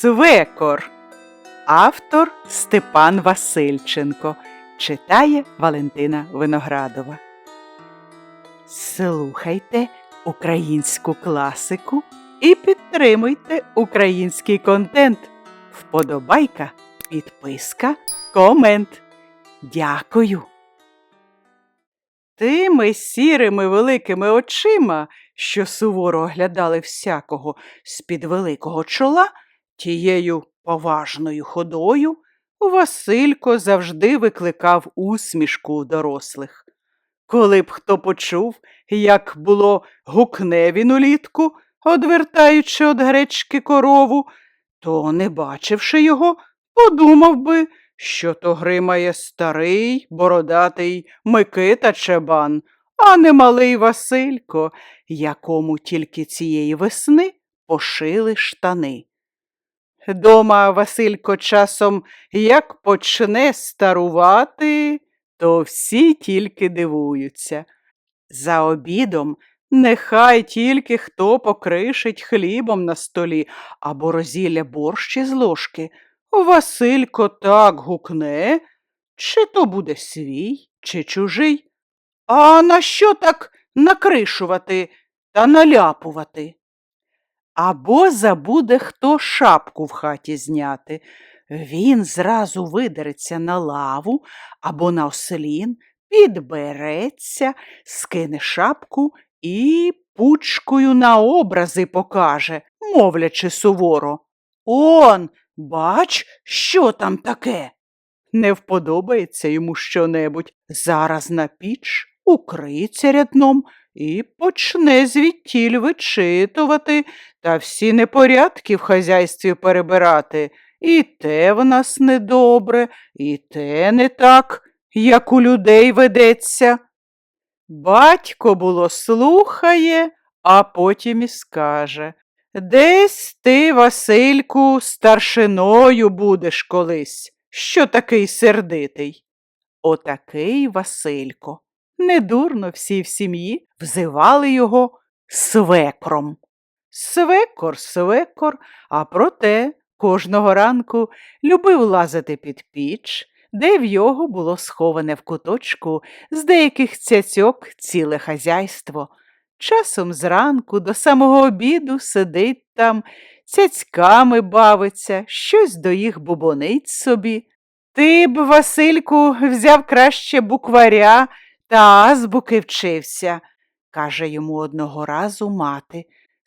Свекор. Автор Степан Васильченко. Читає Валентина Виноградова. Слухайте українську класику і підтримуйте український контент. Вподобайка, підписка, комент. Дякую. Тими сірими великими очима, що суворо оглядали всякого з-під великого чола, тією поважною ходою, Василько завжди викликав усмішку дорослих. Коли б хто почув, як було гукне він улітку, одвертаючи од гречки корову, то, не бачивши його, подумав би, що то гримає старий, бородатий Микита Чебан, а не малий Василько, якому тільки цієї весни пошили штани. Дома Василько часом як почне старувати, то всі тільки дивуються. За обідом нехай тільки хто покришить хлібом на столі або розілля борщ із ложки. Василько так гукне, чи то буде свій, чи чужий. А на що так накришувати та наляпувати? Або забуде хто шапку в хаті зняти. Він зразу видереться на лаву або на ослін, підбереться, скине шапку і пучкою на образи покаже, мовлячи суворо. Он, бач, що там таке? Не вподобається йому щонебудь. Зараз на піч укриється рядном і почне звідтіль вичитувати та всі непорядки в хазяйстві перебирати. І те в нас недобре, і те не так, як у людей ведеться. Батько було слухає, а потім і скаже Десь ти, Васильку, старшиною будеш колись, що такий сердитий. Отакий Василько. Недурно всі в сім'ї взивали його свекром. Свекор, свекор, а проте кожного ранку любив лазити під піч, де в його було сховане в куточку з деяких цяцьок ціле хазяйство. Часом зранку до самого обіду сидить там, цяцьками бавиться, щось до їх бубонить собі. Ти б, Васильку, взяв краще букваря та азбуки вчився, каже йому одного разу мати.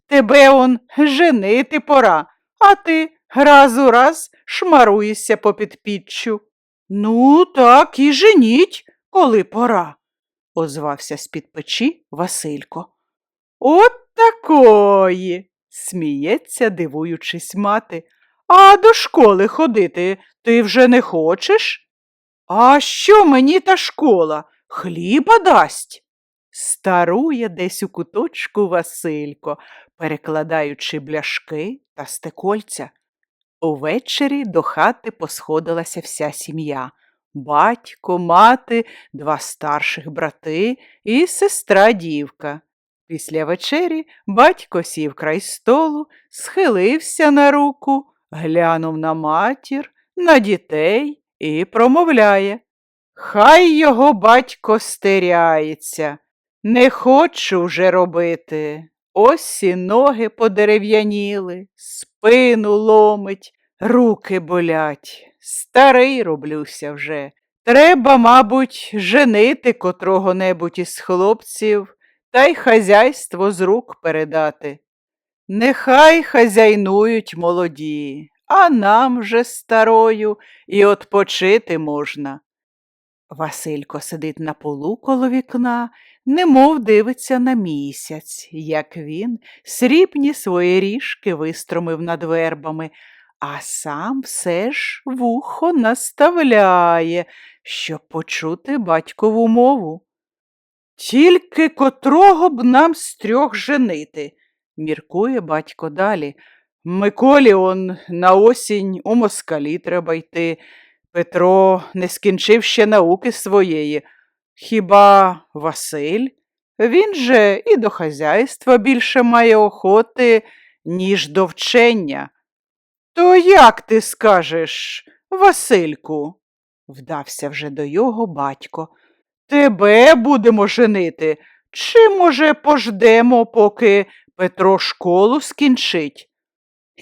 Тебе он женити пора, а ти раз у раз шмаруєшся попід піччю. Ну, так і женіть, коли пора, озвався з-під печі Василько. От такої, сміється, дивуючись мати. А до школи ходити ти вже не хочеш? А що мені та школа? Хліба дасть? Старує десь у куточку Василько, перекладаючи бляшки та стекольця. Увечері до хати посходилася вся сім'я батько, мати, два старших брати і сестра дівка. Після вечері батько сів край столу, схилився на руку, глянув на матір, на дітей і промовляє. Хай його батько стеряється, не хочу вже робити. Ось і ноги подерев'яніли, спину ломить, руки болять. Старий роблюся вже. Треба, мабуть, женити котрого небудь із хлопців та й хазяйство з рук передати. Нехай хазяйнують молоді, а нам же старою і отпочити можна. Василько сидить на полу коло вікна, немов дивиться на місяць, як він срібні свої ріжки вистромив над вербами, а сам все ж вухо наставляє, щоб почути батькову мову. Тільки котрого б нам з трьох женити, міркує батько далі. Миколі он на осінь у москалі треба йти. Петро не скінчив ще науки своєї. Хіба Василь? Він же і до хазяйства більше має охоти, ніж до вчення. То як ти скажеш, Васильку? Вдався вже до його батько. Тебе будемо женити, чи, може, пождемо, поки Петро школу скінчить?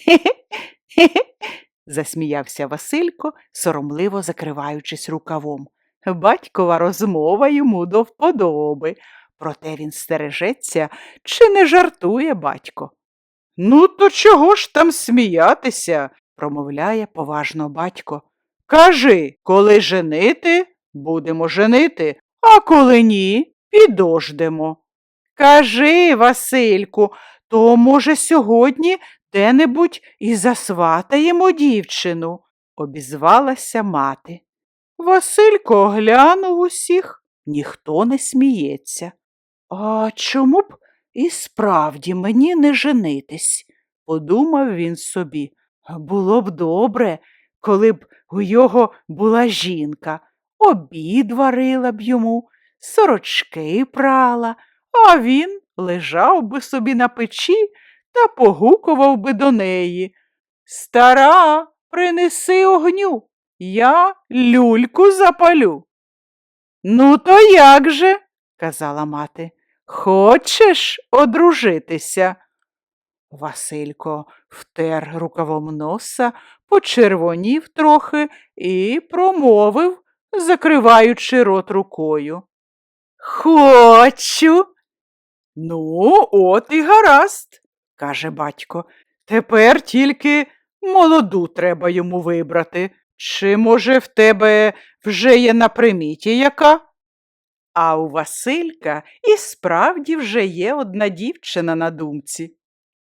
Хе-хе, засміявся Василько, соромливо закриваючись рукавом. Батькова розмова йому до вподоби, проте він стережеться, чи не жартує батько. Ну, то чого ж там сміятися? промовляє поважно батько. Кажи, коли женити, будемо женити, а коли ні, підождемо. Кажи, Васильку, то, може, сьогодні де-небудь і засватаємо дівчину, обізвалася мати. Василько оглянув усіх, ніхто не сміється. А чому б і справді мені не женитись? подумав він собі. Було б добре, коли б у його була жінка, обід варила б йому, сорочки прала, а він лежав би собі на печі та погукував би до неї. Стара, принеси огню, я люльку запалю. Ну, то як же? казала мати. Хочеш одружитися? Василько втер рукавом носа, почервонів трохи і промовив, закриваючи рот рукою. Хочу. Ну, от і гаразд, каже батько. Тепер тільки молоду треба йому вибрати. Чи, може, в тебе вже є на приміті яка? А у Василька і справді вже є одна дівчина на думці.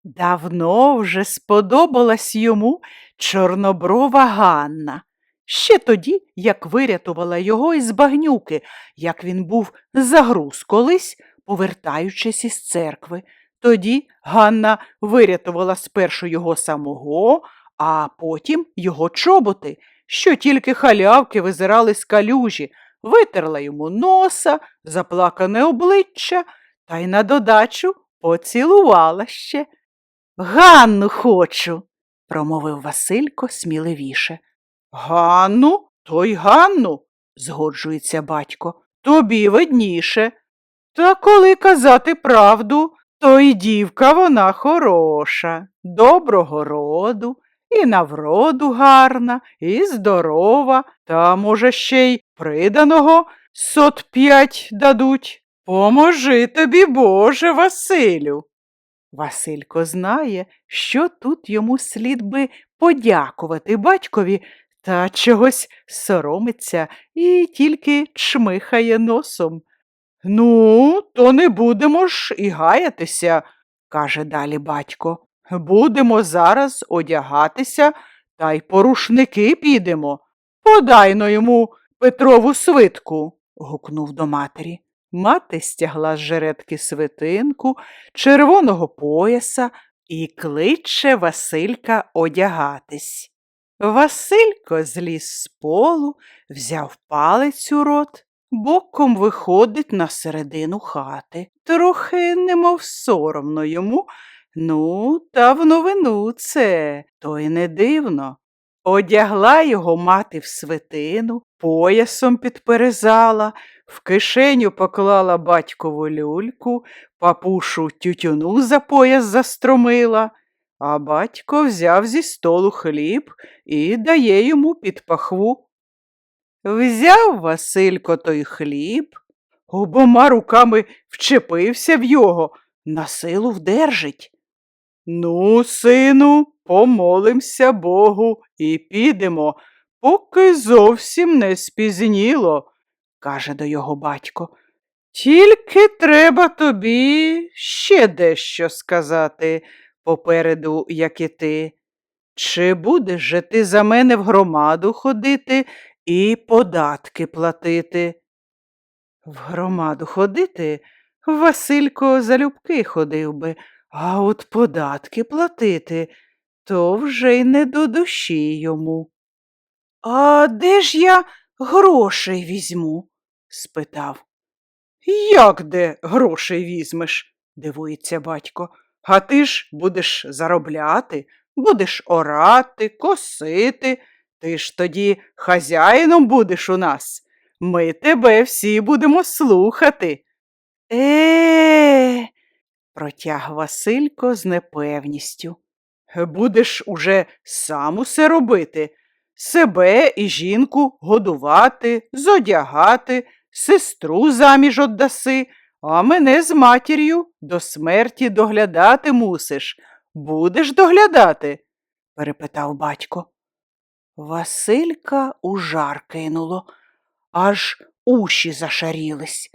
Давно вже сподобалась йому чорноброва Ганна. Ще тоді, як вирятувала його із багнюки, як він був загруз колись, повертаючись із церкви. Тоді Ганна вирятувала спершу його самого, а потім його чоботи, що тільки халявки визирали з калюжі, витерла йому носа, заплакане обличчя та й на додачу поцілувала ще. Ганну хочу, промовив Василько сміливіше. Ганну, то й Ганну, згоджується батько, тобі видніше. Та коли казати правду, то й дівка вона хороша, доброго роду, і на вроду гарна, і здорова, та, може, ще й приданого сот п'ять дадуть. Поможи тобі, Боже, Василю. Василько знає, що тут йому слід би подякувати батькові, та чогось соромиться і тільки чмихає носом. Ну, то не будемо ж і гаятися, каже далі батько. Будемо зараз одягатися та й по рушники підемо. Подайно йому Петрову свитку, гукнув до матері. Мати стягла з жеретки свитинку, червоного пояса і кличе Василька одягатись. Василько зліз з полу, взяв палець у рот, боком виходить на середину хати. Трохи немов соромно йому, ну, та в новину це, то й не дивно. Одягла його мати в свитину, поясом підперезала, в кишеню поклала батькову люльку, папушу тютюну за пояс застромила, а батько взяв зі столу хліб і дає йому під пахву. Взяв Василько той хліб, обома руками вчепився в його, на силу вдержить. Ну, сину, помолимся Богу і підемо, поки зовсім не спізніло, каже до його батько. Тільки треба тобі ще дещо сказати попереду, як і ти. Чи будеш же ти за мене в громаду ходити і податки платити? В громаду ходити Василько залюбки ходив би, а от податки платити то вже й не до душі йому. А де ж я грошей візьму? спитав. Як де грошей візьмеш? дивується батько. А ти ж будеш заробляти, будеш орати, косити. Ти ж тоді хазяїном будеш у нас. Ми тебе всі будемо слухати. Е, протяг Василько з непевністю. Будеш уже сам усе робити, себе і жінку годувати, зодягати, сестру заміж отдаси, а мене з матір'ю до смерті доглядати мусиш. Будеш доглядати? перепитав батько. Василька у кинуло, аж уші зашарілись.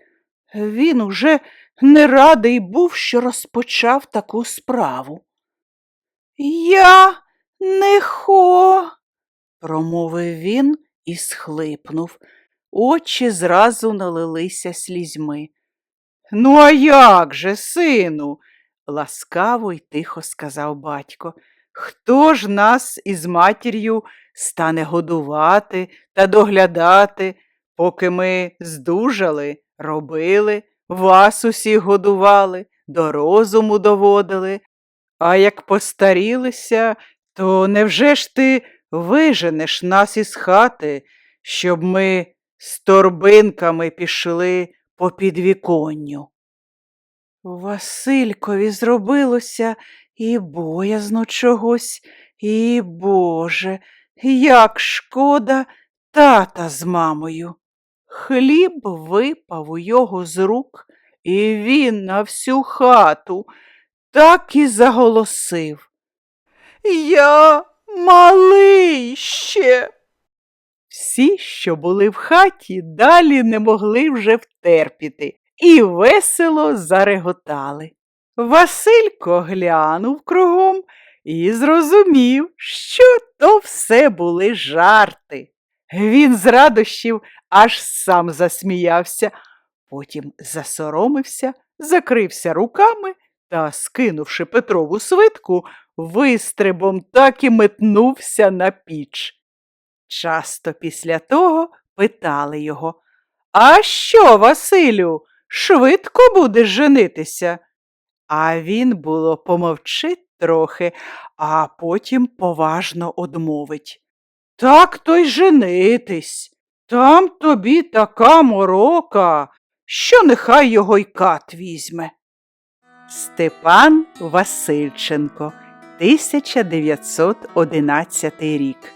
Він уже не радий був, що розпочав таку справу. Я не хо, промовив він і схлипнув. Очі зразу налилися слізьми. Ну, а як же, сину? ласкаво й тихо сказав батько. Хто ж нас із матір'ю стане годувати та доглядати, поки ми здужали, робили, вас усіх годували, до розуму доводили. А як постарілися, то невже ж ти виженеш нас із хати, щоб ми з торбинками пішли по підвіконню? Василькові зробилося і боязно чогось, і, Боже, як шкода тата з мамою. Хліб випав у його з рук, і він на всю хату так і заголосив. Я малий ще. Всі, що були в хаті, далі не могли вже втерпіти і весело зареготали. Василько глянув кругом і зрозумів, що то все були жарти. Він з радощів аж сам засміявся, потім засоромився, закрився руками та, скинувши Петрову свитку, вистрибом так і метнувся на піч. Часто після того питали його А що, Василю, швидко будеш женитися? А він було помовчить трохи, а потім поважно одмовить. Так то й женитись. Там тобі така морока, що нехай його й кат візьме. Степан Васильченко, 1911 рік.